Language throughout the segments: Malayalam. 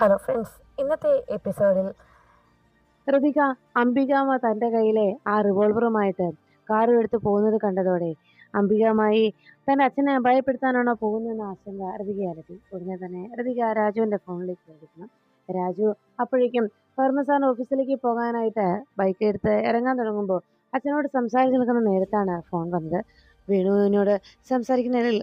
ഹലോ ഫ്രണ്ട്സ് ഇന്നത്തെ എപ്പിസോഡിൽ ഋതിക അംബികാമ്മ തന്റെ കയ്യിലെ ആ റിവോൾവറുമായിട്ട് കാറും എടുത്ത് പോകുന്നത് കണ്ടതോടെ അംബികാമായി തന്റെ അച്ഛനെ ഭയപ്പെടുത്താനാണോ പോകുന്നതെന്ന ആശങ്ക ഋതിക ഉടനെ തന്നെ ഋതിക രാജുവിന്റെ ഫോണിലേക്ക് വിളിക്കണം രാജു അപ്പോഴേക്കും ഫർമസാൻ ഓഫീസിലേക്ക് പോകാനായിട്ട് ബൈക്ക് എടുത്ത് ഇറങ്ങാൻ തുടങ്ങുമ്പോൾ അച്ഛനോട് സംസാരിച്ച് നിൽക്കുന്ന നേരത്താണ് ഫോൺ വന്നത്. വേണുവിനോട് സംസാരിക്കുന്നതിൽ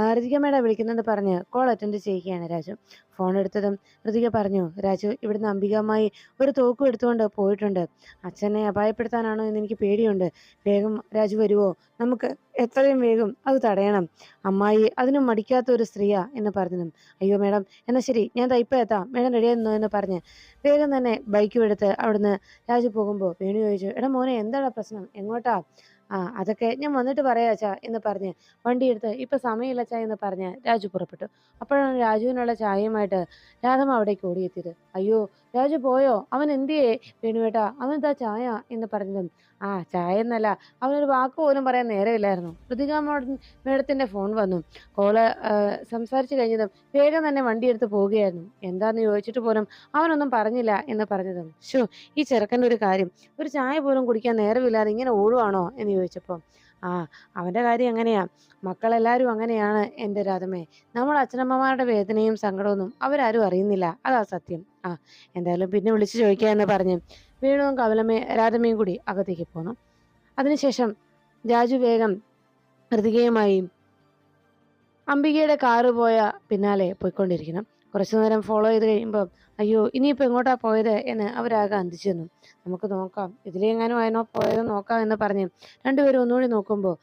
ആ, മേഡം വിളിക്കുന്നെന്ന് പറഞ്ഞ് കോൾ അറ്റൻഡ് ചെയ്യുകയാണ് രാജു. ഫോൺ എടുത്തതും ഋതിക പറഞ്ഞു രാജു ഇവിടുന്ന് അംബികമായി ഒരു തോക്കും എടുത്തുകൊണ്ട് പോയിട്ടുണ്ട്. അച്ഛനെ അപായപ്പെടുത്താനാണോ എന്ന് എനിക്ക് പേടിയുണ്ട്. വേഗം രാജു വരുവോ? നമുക്ക് എത്രയും വേഗം അത് തടയണം. അമ്മായി അതിനും മടിക്കാത്ത ഒരു സ്ത്രീയാ എന്ന് പറഞ്ഞു അയ്യോ മേഡം എന്നാ ശരി ഞാൻ ഇപ്പം എത്താം. മേഡം റെഡിയായിരുന്നു എന്ന് പറഞ്ഞ് വേഗം തന്നെ ബൈക്കും എടുത്ത് അവിടുന്ന് രാജു പോകുമ്പോൾ വേണു ചോദിച്ചു എടാ മോനെ എന്താടാ പ്രശ്നം? എങ്ങോട്ടാ? ആ അതൊക്കെ ഞാൻ വന്നിട്ട് പറയാം അച്ഛാ എന്ന് പറഞ്ഞ് വണ്ടി എടുത്ത് ഇപ്പൊ സമയമില്ല അച്ഛാ എന്ന് പറഞ്ഞ് രാജു പുറപ്പെട്ടു. അപ്പോഴാണ് രാജുവിനുള്ള ചായയുമായിട്ട് രാധമ്മ അവിടേക്ക് ഓടിയെത്തിയത്. അയ്യോ രാജു പോയോ? അവൻ എന്തിയേ? വേണുവേട്ടാ അവൻ ഇതാ ചായ? എന്ന് പറഞ്ഞതും ആ ചായ എന്നല്ല അവനൊരു വാക്ക് പോലും പറയാൻ നേരമില്ലായിരുന്നു. ഋതിക മേഡത്തിന്റെ ഫോൺ വന്നു. കോൾ സംസാരിച്ചു കഴിഞ്ഞതും വേഗം തന്നെ വണ്ടി എടുത്ത് പോവുകയായിരുന്നു. എന്താന്ന് ചോദിച്ചിട്ട് പോലും അവനൊന്നും പറഞ്ഞില്ല എന്ന് പറഞ്ഞതും. ഷോ ഈ ചെറുക്കന്റെ ഒരു കാര്യം. ഒരു ചായ പോലും കുടിക്കാൻ നേരമില്ലാതെ ഇങ്ങനെ ഓടുവാണോ എന്ന് ചോദിച്ചപ്പോൾ ആ അവന്റെ കാര്യം അങ്ങനെയാ. മക്കളെല്ലാവരും അങ്ങനെയാണ് എന്റെ രാധമേ നമ്മൾ അച്ഛനമ്മമാരുടെ വേദനയും സങ്കടമൊന്നും അവരാരും അറിയുന്നില്ല. അതാ സത്യം. ആ എന്തായാലും പിന്നെ വിളിച്ചു ചോദിക്കുക എന്ന് പറഞ്ഞ് വീണുവും കവലമേ രാധമയും കൂടി അകത്തേക്ക് പോന്നു. അതിനുശേഷം രാജു വേഗം ഹൃതികയുമായി അംബികയുടെ കാറ് പോയ പിന്നാലെ പോയിക്കൊണ്ടിരിക്കണം. കുറച്ചു നേരം ഫോളോ ചെയ്ത് കഴിയുമ്പോൾ അയ്യോ ഇനിയിപ്പോൾ എങ്ങോട്ടാ പോയത്? എന്ന് അവരാകെ അന്തിച്ചു നമുക്ക് നോക്കാം ഇതിലെങ്ങാനും ആയനോ പോയതോ നോക്കാം എന്ന് പറഞ്ഞ് രണ്ടുപേരും ഒന്നുകൂടി നോക്കുമ്പോൾ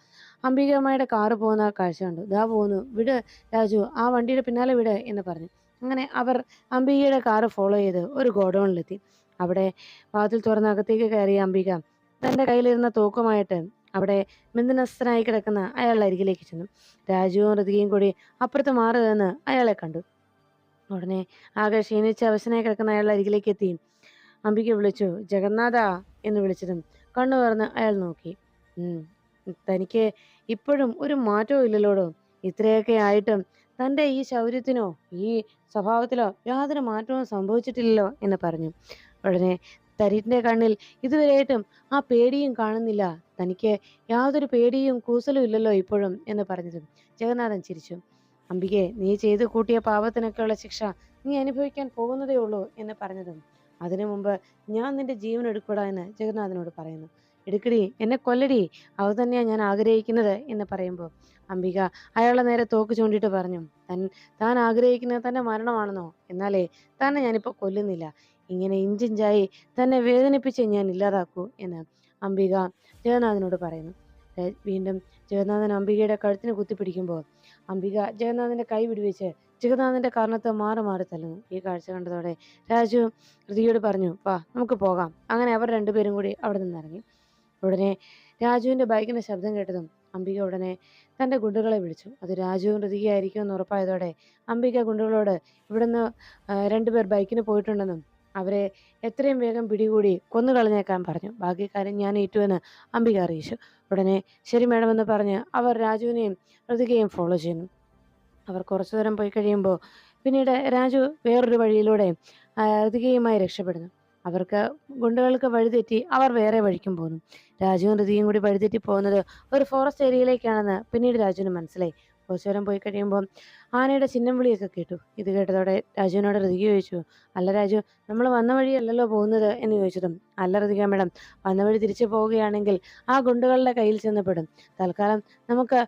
അംബികമ്മയുടെ കാറ് പോകുന്ന കാഴ്ച കണ്ടു. ഇതാ പോകുന്നു വിട് രാജു ആ വണ്ടിയുടെ പിന്നാലെ വിട് എന്ന് പറഞ്ഞു. അങ്ങനെ അവർ അംബികയുടെ കാറ് ഫോളോ ചെയ്ത് ഒരു ഗോഡൗണിലെത്തി. അവിടെ വാതിൽ തുറന്ന അകത്തേക്ക് കയറിയ അംബിക തന്റെ കയ്യിലിരുന്ന തോക്കുമായിട്ട് അവിടെ മിന്ദനസ്ഥനായി കിടക്കുന്ന അയാളുടെ അരികിലേക്ക് ചെന്നു. രാജുവും ഋതികയും കൂടി അപ്പുറത്ത് മാറി നിന്ന് അയാളെ കണ്ടു. ഉടനെ ആകെ ക്ഷീണിച്ച് അവശനായി കിടക്കുന്ന അയാൾ അരികിലേക്ക് എത്തി. അംബിക വിളിച്ചു ജഗന്നാഥ എന്ന് വിളിച്ചതും കണ്ണു തുറന്ന് അയാൾ നോക്കി. തനിക്ക് ഇപ്പോഴും ഒരു മാറ്റവും ഇല്ലല്ലോടോ? ഇത്രയൊക്കെ ആയിട്ടും തന്റെ ഈ ശൗര്യത്തിനോ ഈ സ്വഭാവത്തിലോ യാതൊരു മാറ്റവും സംഭവിച്ചിട്ടില്ലല്ലോ? എന്ന് പറഞ്ഞു. ഉടനെ തരിന്റെ കണ്ണിൽ ഇതുവരെയായിട്ടും ആ പേടിയും കാണുന്നില്ല. തനിക്ക് യാതൊരു പേടിയും കൂസലും ഇല്ലല്ലോ ഇപ്പോഴും എന്ന് പറഞ്ഞതും ജഗന്നാഥൻ ചിരിച്ചു. അംബികെ നീ ചെയ്തു കൂട്ടിയ പാപത്തിനൊക്കെയുള്ള ശിക്ഷ നീ അനുഭവിക്കാൻ പോകുന്നതേ ഉള്ളൂ എന്ന് പറഞ്ഞതും. അതിനു മുമ്പ് ഞാൻ നിന്റെ ജീവൻ എടുക്കൂടാ എന്ന് ജഗന്നാഥനോട് പറയുന്നു. എടുക്കടി എന്നെ കൊല്ലടി അത് തന്നെയാണ് ഞാൻ ആഗ്രഹിക്കുന്നത് എന്ന് പറയുമ്പോൾ അംബിക അയാളെ നേരെ തോക്ക് ചൂണ്ടിയിട്ട് പറഞ്ഞു തൻ താൻ ആഗ്രഹിക്കുന്നത് തന്നെ മരണമാണെന്നോ? എന്നാലേ തന്നെ ഞാനിപ്പോൾ കൊല്ലുന്നില്ല. ഇങ്ങനെ ഇഞ്ചിഞ്ചായി തന്നെ വേദനിപ്പിച്ച് ഞാൻ ഇല്ലാതാക്കൂ എന്ന് അംബിക ജഗന്നാഥനോട് പറയുന്നു. വീണ്ടും ജഗന്നാഥൻ അംബികയുടെ കഴുത്തിന് കുത്തിപ്പിടിക്കുമ്പോൾ അംബിക ജഗന്നാഥന്റെ കൈ വിടുവിച്ച് ജഗന്നാഥന്റെ കാരണത്തെ മാറി മാറി തല്ലുന്നു. ഈ കാഴ്ച കണ്ടതോടെ രാജു ഋതിയോട് പറഞ്ഞു വാ നമുക്ക് പോകാം. അങ്ങനെ അവർ രണ്ടുപേരും കൂടി അവിടെ നിന്ന് ഇറങ്ങി ഉടനെ രാജുവിന്റെ ബൈക്കിന്റെ ശബ്ദം കേട്ടതും അംബിക ഉടനെ തന്റെ ഗുണ്ടുകളെ വിളിച്ചു അത് രാജുവും ഋതികയായിരിക്കും എന്ന് ഉറപ്പായതോടെ അംബിക ഗുണ്ടുകളോട് ഇവിടുന്ന് രണ്ടുപേർ ബൈക്കിന് പോയിട്ടുണ്ടെന്നും അവരെ എത്രയും വേഗം പിടികൂടി കൊന്നുകളഞ്ഞേക്കാൻ പറഞ്ഞു. ബാക്കി കാര്യം ഞാൻ ഏറ്റുവെന്ന് അംബിക അറിയിച്ചു. ഉടനെ ശരി മേഡം എന്ന് പറഞ്ഞ് അവർ രാജുവിനെയും ഋതികയും ഫോളോ ചെയ്യുന്നു. അവർ കുറച്ചു ദൂരം പോയി കഴിയുമ്പോൾ പിന്നീട് രാജു വേറൊരു വഴിയിലൂടെ ഋതികയുമായി രക്ഷപ്പെടുന്നു. അവർക്ക് ഗുണ്ടകൾക്ക് വഴിതെറ്റി അവർ വേറെ വഴിക്കും പോകുന്നു രാജുവും ഋതിയും കൂടി വഴിതെറ്റി പോകുന്നത് ഒരു ഫോറസ്റ്റ് ഏരിയയിലേക്കാണെന്ന് പിന്നീട് രാജുവിന് മനസ്സിലായി. കുറച്ചു നേരം പോയി കഴിയുമ്പോൾ ആനയുടെ ചിഹ്നം വിളിയൊക്കെ കേട്ടു. ഇത് കേട്ടതോടെ രാജുവിനോട് ഋതിക ചോദിച്ചു അല്ല രാജു നമ്മൾ വന്ന വഴിയല്ലല്ലോ പോകുന്നത്? എന്ന് ചോദിച്ചതും അല്ല ഋതിക മേഡം വന്ന വഴി തിരിച്ചു പോവുകയാണെങ്കിൽ ആ ഗുണ്ടുകളുടെ കയ്യിൽ ചെന്നപ്പെടും തൽക്കാലം നമുക്ക്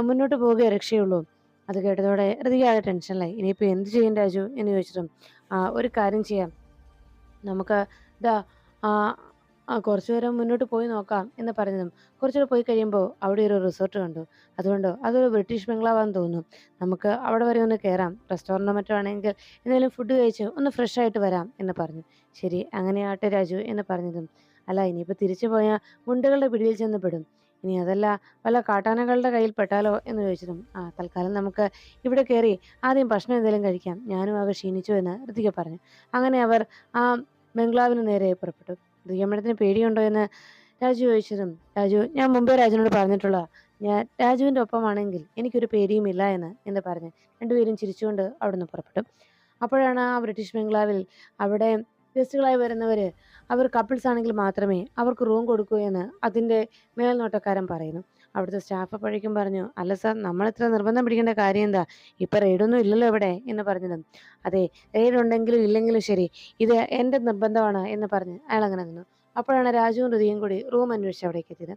മുന്നോട്ട് പോവുകയേ രക്ഷയുള്ളൂ. അത് കേട്ടതോടെ ഋതിക ആകെ ടെൻഷനിലായി. ഇനിയിപ്പോൾ എന്ത് ചെയ്യും രാജു? എന്ന് ചോദിച്ചതും "ആ, ഒരു കാര്യം ചെയ്യാം. നമുക്ക് ഇതാ ആ കുറച്ചു നേരം മുന്നോട്ട് പോയി നോക്കാം എന്ന് പറഞ്ഞതും കുറച്ചുകൂടെ പോയി കഴിയുമ്പോൾ അവിടെ ഒരു റിസോർട്ട് കണ്ടു. അതുകൊണ്ട് അതൊരു ബ്രിട്ടീഷ് ബംഗ്ലാവാന്ന് തോന്നുന്നു. നമുക്ക് അവിടെ വരെ ഒന്ന് കയറാം. റെസ്റ്റോറന്റോ മറ്റോ ആണെങ്കിൽ എന്തെങ്കിലും ഫുഡ് കഴിച്ച് ഒന്ന് ഫ്രഷ് ആയിട്ട് വരാം എന്ന് പറഞ്ഞു. ശരി അങ്ങനെയാട്ടെ രാജു എന്ന് പറഞ്ഞതും. അല്ല ഇനിയിപ്പോൾ തിരിച്ചു പോയാൽ ഗുണ്ടകളുടെ പിടിയിൽ ചെന്ന് പെടും. ഇനി അതല്ല വല്ല കാട്ടാനകളുടെ കയ്യിൽ പെട്ടാലോ എന്ന് ചോദിച്ചതും. ആ തൽക്കാലം നമുക്ക് ഇവിടെ കയറി ആദ്യം ഭക്ഷണം എന്തെങ്കിലും കഴിക്കാം. ഞാനും ആകെ ക്ഷീണിച്ചു എന്ന് ഋതിക പറഞ്ഞു. അങ്ങനെ അവർ ആ ബംഗ്ലാവിന് നേരെ പുറപ്പെട്ടു. ഋതികമ്മടത്തിന് പേടിയുണ്ടോ എന്ന് രാജു ചോദിച്ചതും രാജു ഞാൻ മുമ്പേ രാജുവിനോട് പറഞ്ഞിട്ടുള്ള ഞാൻ രാജുവിന്റെ ഒപ്പമാണെങ്കിൽ എനിക്കൊരു പേടിയുമില്ല എന്ന് എന്ന് പറഞ്ഞ് രണ്ടുപേരും ചിരിച്ചുകൊണ്ട് അവിടുന്ന് പുറപ്പെട്ടു. അപ്പോഴാണ് ആ ബ്രിട്ടീഷ് ബംഗ്ലാവിൽ അവിടെ ഗസ്റ്റുകളായി വരുന്നവർ അവർ കപ്പിൾസ് ആണെങ്കിൽ മാത്രമേ അവർക്ക് റൂം കൊടുക്കൂ എന്ന് അതിന്റെ മേൽനോട്ടക്കാരൻ പറയുന്നു. അവിടുത്തെ സ്റ്റാഫ് അപ്പോഴേക്കും പറഞ്ഞു അല്ല സാർ ഇത്ര നിർബന്ധം പിടിക്കേണ്ട കാര്യം എന്താ? ഇപ്പം റെയ്ഡൊന്നും ഇല്ലല്ലോ ഇവിടെ എന്ന് പറഞ്ഞതും അതെ റെയ്ഡ് ഉണ്ടെങ്കിലും ഇല്ലെങ്കിലും ശരി ഇത് എന്റെ നിർബന്ധമാണ് എന്ന് പറഞ്ഞ് അയാൾ അങ്ങനെ നിന്നു. അപ്പോഴാണ് രാജുവും ഹൃദയം കൂടി റൂം അന്വേഷിച്ച് അവിടേക്ക് എത്തിയത്.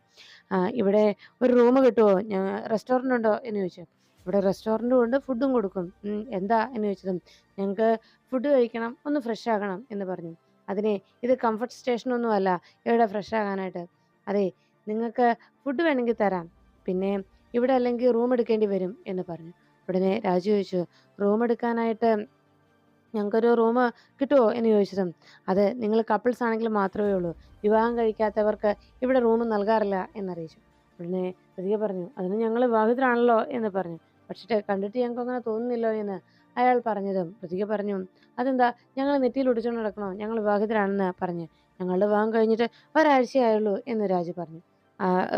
ഇവിടെ ഒരു റൂം കിട്ടുമോ റെസ്റ്റോറന്റ് ഉണ്ടോ? എന്ന് ചോദിച്ചു. ഇവിടെ റെസ്റ്റോറന്റും ഉണ്ട് ഫുഡും കൊടുക്കും. എന്താ? എന്ന് ചോദിച്ചതും ഞങ്ങൾക്ക് ഫുഡ് കഴിക്കണം ഒന്ന് ഫ്രഷ് ആകണം എന്ന് പറഞ്ഞു. അതിനെ ഇത് കംഫർട്ട് സ്റ്റേഷനൊന്നും അല്ല ഇവിടെ ഫ്രഷ് ആകാനായിട്ട്. അതെ നിങ്ങൾക്ക് ഫുഡ് വേണമെങ്കിൽ തരാം. പിന്നെ ഇവിടെ അല്ലെങ്കിൽ റൂം എടുക്കേണ്ടി വരും എന്ന് പറഞ്ഞു. ഉടനെ രാജു ചോദിച്ചു റൂം എടുക്കാനായിട്ട് ഞങ്ങൾക്കൊരു റൂം കിട്ടുമോ എന്ന് ചോദിച്ചതും അത് നിങ്ങൾ കപ്പിൾസ് ആണെങ്കിൽ മാത്രമേ ഉള്ളൂ. വിവാഹം കഴിക്കാത്തവർക്ക് ഇവിടെ റൂം നൽകാറില്ല എന്നറിയിച്ചു. ഉടനെ പ്രതിക പറഞ്ഞു അതിന് ഞങ്ങൾ വിവാഹിതരാണല്ലോ എന്ന് പറഞ്ഞു. പക്ഷേ കണ്ടിട്ട് ഞങ്ങൾക്ക് അങ്ങനെ തോന്നുന്നില്ലോ എന്ന് അയാൾ പറഞ്ഞതും പ്രതിക പറഞ്ഞു അതെന്താ? ഞങ്ങൾ നെറ്റിയിൽ ഒടിച്ചുകൊണ്ട് നടക്കണോ? ഞങ്ങൾ വിവാഹിതരാണെന്ന് പറഞ്ഞ് ഞങ്ങളുടെ വിവാഹം കഴിഞ്ഞിട്ട് ഒരാഴ്ചയായുള്ളൂ എന്ന് രാജു പറഞ്ഞു.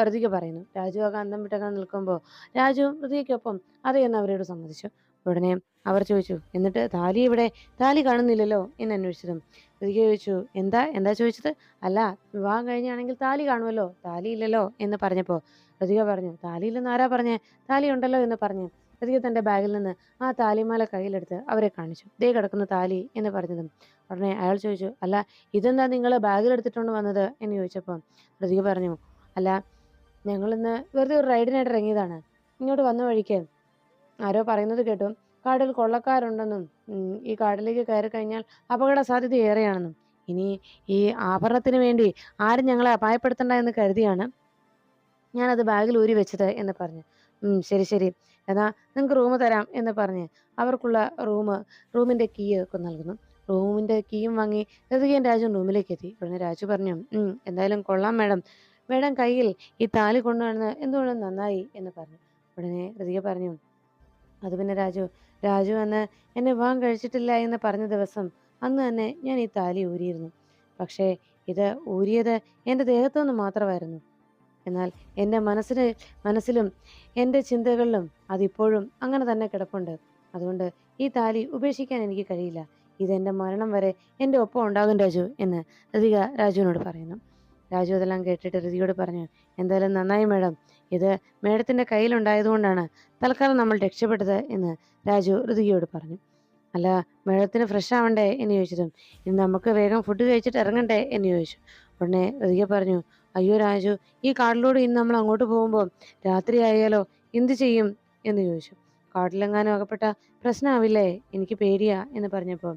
ഋതിക പറയുന്നു. രാജു ആ അന്തം വിട്ടൊക്കെ നിൽക്കുമ്പോൾ രാജു ഋതികയ്ക്കൊപ്പം അതെ എന്ന് അവരോട് സമ്മതിച്ചു. ഉടനെ അവർ ചോദിച്ചു എന്നിട്ട് താലി ഇവിടെ താലി കാണുന്നില്ലല്ലോ? എന്ന് അന്വേഷിച്ചതും ഋതിക ചോദിച്ചു എന്താ എന്താ ചോദിച്ചത്? അല്ല വിവാഹം കഴിഞ്ഞാണെങ്കിൽ താലി കാണുമല്ലോ താലി ഇല്ലല്ലോ എന്ന് പറഞ്ഞപ്പോൾ ഋതിക പറഞ്ഞു താലി ഇല്ലെന്ന് ആരാ പറഞ്ഞേ? താലി ഉണ്ടല്ലോ എന്ന് പറഞ്ഞു. ഋതിക തന്റെ ബാഗിൽ നിന്ന് ആ താലിമാല കയ്യിലെടുത്ത് അവരെ കാണിച്ചു. ദേ കിടക്കുന്ന താലി എന്ന് പറഞ്ഞതും ഉടനെ അയാൾ ചോദിച്ചു അല്ല ഇതെന്താ നിങ്ങൾ ബാഗിലെടുത്തിട്ടുണ്ട് വന്നത്? എന്ന് ചോദിച്ചപ്പോൾ ഋതിക പറഞ്ഞു അല്ല ഞങ്ങളിന്ന് വെറുതെ ഒരു റൈഡിനായിട്ട് ഇറങ്ങിയതാണ്. ഇങ്ങോട്ട് വന്ന വഴിക്ക് ആരോ പറയുന്നത് കേട്ടു. കാടിൽ കൊള്ളക്കാരുണ്ടെന്നും ഈ കാടിലേക്ക് കയറി കഴിഞ്ഞാൽ അപകട സാധ്യത ഏറെയാണെന്നും. ഇനി ഈ ആഭരണത്തിന് വേണ്ടി ആരും ഞങ്ങളെ അപായപ്പെടുത്തണ്ട എന്ന് കരുതിയാണ് ഞാനത് ബാഗിൽ ഊരി വെച്ചത് എന്ന് പറഞ്ഞു. "ഉം, ശരി ശരി. എന്നാ നിങ്ങൾക്ക് റൂം തരാം എന്ന് പറഞ്ഞ് അവർക്കുള്ള റൂം റൂമിന്റെ കീ ഒക്കെ നൽകുന്നു. റൂമിന്റെ കീയും വാങ്ങി ഋതികയും രാജുവും റൂമിലേക്ക് എത്തി. ഉടനെ രാജു പറഞ്ഞു "ഉം, എന്തായാലും കൊള്ളാം മാഡം. മേഡം കയ്യിൽ ഈ താലി കൊണ്ടുവന്ന് എന്തുകൊണ്ടും നന്നായി എന്ന് പറഞ്ഞു. ഉടനെ ഋതിക പറഞ്ഞു അത് പിന്നെ രാജു രാജു അന്ന് എന്നെ വിവാഹം കഴിച്ചിട്ടില്ല എന്ന് പറഞ്ഞ ദിവസം അന്ന് തന്നെ ഞാൻ ഈ താലി ഊരിയിരുന്നു. പക്ഷേ ഇത് ഊരിയത് എന്റെ ദേഹത്തു നിന്ന് മാത്രമായിരുന്നു. എന്നാൽ എന്റെ മനസ്സിന് മനസ്സിലും എന്റെ ചിന്തകളിലും അതിപ്പോഴും അങ്ങനെ തന്നെ കിടപ്പുണ്ട്. അതുകൊണ്ട് ഈ താലി ഉപേക്ഷിക്കാൻ എനിക്ക് കഴിയില്ല. ഇതെന്റെ മരണം വരെ എന്റെ ഒപ്പം ഉണ്ടാകും രാജു എന്ന് ഋതിക രാജുവിനോട് പറയുന്നു. രാജു അതെല്ലാം കേട്ടിട്ട് ഋതിയോട് പറഞ്ഞു എന്തായാലും നന്നായി മാഡം. ഇത് മേഡത്തിന്റെ കയ്യിലുണ്ടായതുകൊണ്ടാണ് തൽക്കാലം നമ്മൾ രക്ഷപ്പെട്ടത് എന്ന് രാജു ഋതികയോട് പറഞ്ഞു. അല്ല മേഡത്തിന് ഫ്രഷ് ആവണ്ടേ? എന്ന് ചോദിച്ചതും ഇനി നമുക്ക് വേഗം ഫുഡ് കഴിച്ചിട്ട് ഇറങ്ങണ്ടേ? എന്ന് ചോദിച്ചു. ഉടനെ ഋതിക പറഞ്ഞു അയ്യോ രാജു ഈ കാട്ടിലൂടെ ഇന്ന് നമ്മൾ അങ്ങോട്ട് പോകുമ്പോൾ രാത്രി ആയാലോ? എന്ത് ചെയ്യും? എന്ന് ചോദിച്ചു. കാട്ടിലെങ്ങാനും അകപ്പെട്ട പ്രശ്നമാവില്ലേ എനിക്ക് പേടിയാ എന്ന് പറഞ്ഞപ്പോൾ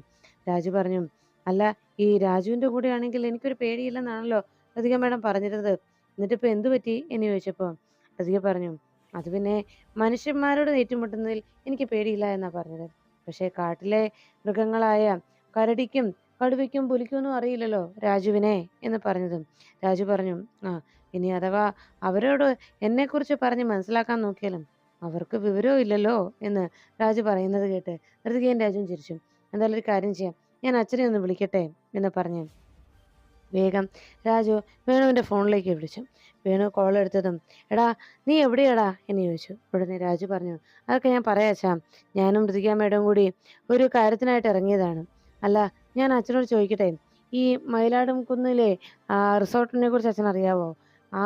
രാജു പറഞ്ഞു അല്ല ഈ രാജുവിന്റെ കൂടെയാണെങ്കിൽ എനിക്കൊരു പേടിയില്ലെന്നാണല്ലോ. ഋതിക മേഡം പറഞ്ഞിരുന്നത്. എന്നിട്ടിപ്പോൾ എന്തു പറ്റി? എന്ന് ചോദിച്ചപ്പോൾ അധിക പറഞ്ഞു. അത് പിന്നെ മനുഷ്യന്മാരോട് ഏറ്റുമുട്ടുന്നതിൽ എനിക്ക് പേടിയില്ല എന്നാ പറഞ്ഞത്. പക്ഷേ കാട്ടിലെ മൃഗങ്ങളായ കരടിക്കും കടുവയ്ക്കും പുലിക്കൊന്നും അറിയില്ലല്ലോ രാജുവിനെ എന്ന് പറഞ്ഞതും. രാജു പറഞ്ഞു ആ ഇനി അഥവാ അവരോട് എന്നെക്കുറിച്ച് പറഞ്ഞ് മനസ്സിലാക്കാൻ നോക്കിയാലും അവർക്ക് വിവരവും ഇല്ലല്ലോ എന്ന് രാജു പറയുന്നത് കേട്ട് ഋതികയും രാജുവും ചിരിച്ചു. എന്തായാലും ഒരു കാര്യം ചെയ്യാം. ഞാൻ അച്ഛനെ ഒന്ന് വിളിക്കട്ടെ എന്ന് പറഞ്ഞു വേഗം. രാജു വേണുവിന്റെ ഫോണിലേക്ക് വിളിച്ചു. വേണു കോൾ എടുത്തതും എടാ നീ എവിടെയാടാ? എന്ന് ചോദിച്ചു. ഉടനെ രാജു പറഞ്ഞു അതൊക്കെ ഞാൻ പറയാച്ചാ ഞാനും ഋതിക മേഡം കൂടി ഒരു കാര്യത്തിനായിട്ട് ഇറങ്ങിയതാണ്. അല്ല ഞാൻ അച്ഛനോട് ചോദിക്കട്ടെ? ഈ മയിലാടും കുന്നിലെ റിസോർട്ടിനെ കുറിച്ച് അച്ഛൻ അറിയാവോ ആ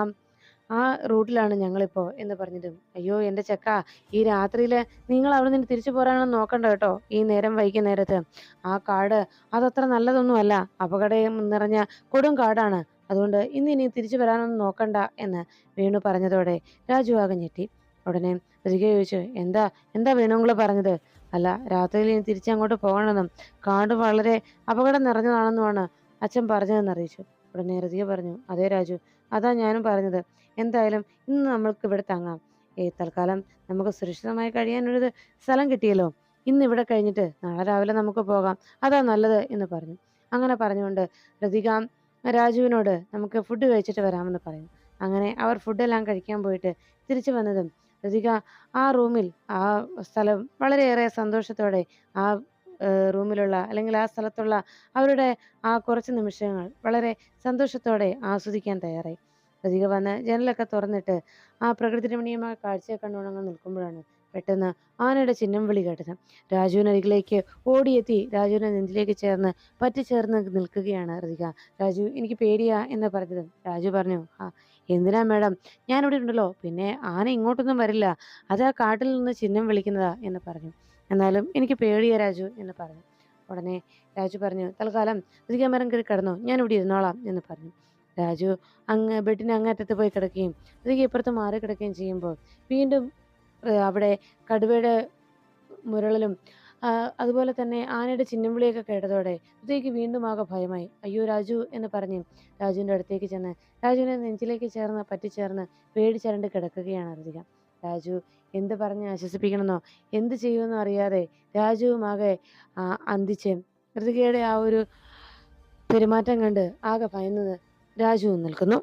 ആ റൂട്ടിലാണ് ഞങ്ങളിപ്പോൾ എന്ന് പറഞ്ഞതും. അയ്യോ എന്റെ ചെക്ക ഈ രാത്രിയിൽ നിങ്ങൾ അവിടെ നിന്ന് തിരിച്ചു പോരാനൊന്നും നോക്കണ്ട കേട്ടോ. ഈ നേരം വൈകിയ നേരത്ത്. ആ കാട് അതത്ര നല്ലതൊന്നുമല്ല. അപകടം നിറഞ്ഞ കൊടും കാടാണ്. അതുകൊണ്ട് ഇന്ന് ഇനി തിരിച്ചു വരാനൊന്നും നോക്കണ്ട എന്ന് വേണു പറഞ്ഞതോടെ രാജു ആകെ ഞെട്ടി. ഉടനെ ഋഗ ചോദിച്ചു എന്താ എന്താ വേണുങ്ങൾ പറഞ്ഞത്? അല്ല രാത്രിയിൽ ഇനി തിരിച്ചങ്ങോട്ട് പോകണമെന്നും. കാട് വളരെ അപകടം നിറഞ്ഞതാണെന്നുമാണ് അച്ഛൻ പറഞ്ഞതെന്ന് അറിയിച്ചു. ഉടനെ ഋതിക പറഞ്ഞു അതേ രാജു അതാ ഞാനും പറഞ്ഞത്. എന്തായാലും ഇന്ന് നമ്മൾക്ക് ഇവിടെ തങ്ങാം. ഏ തൽക്കാലം നമുക്ക് സുരക്ഷിതമായി കഴിയാനൊരു സ്ഥലം കിട്ടിയല്ലോ. ഇന്ന് ഇവിടെ കഴിഞ്ഞിട്ട് നാളെ രാവിലെ നമുക്ക് പോകാം. അതാ നല്ലത് എന്ന് പറഞ്ഞു. അങ്ങനെ പറഞ്ഞുകൊണ്ട് ഋതിക രാജുവിനോട് നമുക്ക് ഫുഡ് കഴിച്ചിട്ട് വരാമെന്ന് പറയും അങ്ങനെ അവർ ഫുഡെല്ലാം കഴിക്കാൻ പോയിട്ട് തിരിച്ചു വന്നതും രതിക ആ റൂമിൽ ആ സ്ഥലം വളരെയേറെ സന്തോഷത്തോടെ ആ റൂമിലുള്ള അല്ലെങ്കിൽ ആ സ്ഥലത്തുള്ള അവരുടെ ആ കുറച്ച് നിമിഷങ്ങൾ വളരെ സന്തോഷത്തോടെ ആസ്വദിക്കാൻ തയ്യാറായി. ഋതിക വന്ന് ജനലൊക്കെ തുറന്നിട്ട് ആ പ്രകൃതി രമണീയമായ കാഴ്ചയെ കണ്ടുണങ്ങ് നിൽക്കുമ്പോഴാണ് പെട്ടെന്ന് ആനയുടെ ചിഹ്നം വിളി കേട്ടത് രാജുവിനരികിലേക്ക് ഓടിയെത്തി. രാജുവിനെ നെഞ്ചിലേക്ക് ചേർന്ന് പറ്റിച്ചേർന്ന് നിൽക്കുകയാണ് റതിക രാജു എനിക്ക് പേടിയാ എന്ന് പറഞ്ഞത് രാജു പറഞ്ഞു ആ എന്തിനാ മാഡം? ഞാനിവിടെ ഉണ്ടല്ലോ. പിന്നെ ആന ഇങ്ങോട്ടൊന്നും വരില്ല. അത് ആ കാട്ടിൽ നിന്ന് ചിഹ്നം വിളിക്കുന്നതാ എന്ന് പറഞ്ഞു. എന്നാലും എനിക്ക് പേടിയാ രാജു എന്ന് പറഞ്ഞു. ഉടനെ രാജു പറഞ്ഞു തൽക്കാലം റതിക മരം കയറി കിടന്നു. ഞാൻ ഇവിടെ ഇരുന്നോളാം എന്ന് പറഞ്ഞു. രാജു അങ്ങ് ബെഡിന് അങ്ങറ്റത്ത് പോയി കിടക്കുകയും അതിക്ക് ഇപ്പുറത്ത് മാറി കിടക്കുകയും ചെയ്യുമ്പോൾ വീണ്ടും അവിടെ കടുവയുടെ മുരളലും അതുപോലെ തന്നെ ആനയുടെ ചിഹ്നം വിളിയൊക്കെ കേട്ടതോടെ ഇതേക്ക് വീണ്ടും ആകെ ഭയമായി. അയ്യോ രാജു എന്ന് പറഞ്ഞ് രാജുവിന്റെ അടുത്തേക്ക് ചെന്ന് രാജുവിനെ നെഞ്ചിലേക്ക് ചേർന്ന് പറ്റിച്ചേർന്ന് പേടിച്ചരണ്ട് കിടക്കുകയാണ് ഋതിക രാജു എന്ത് പറഞ്ഞ് ആശ്വസിപ്പിക്കണമെന്നോ? എന്ത് ചെയ്യുമെന്നോ അറിയാതെ രാജുവുമാകെ അന്തിച്ച്. ഋതികയുടെ ആ ഒരു പെരുമാറ്റം കണ്ട് ആകെ ഭയന്നത് രാജുവും നിൽക്കുന്നു.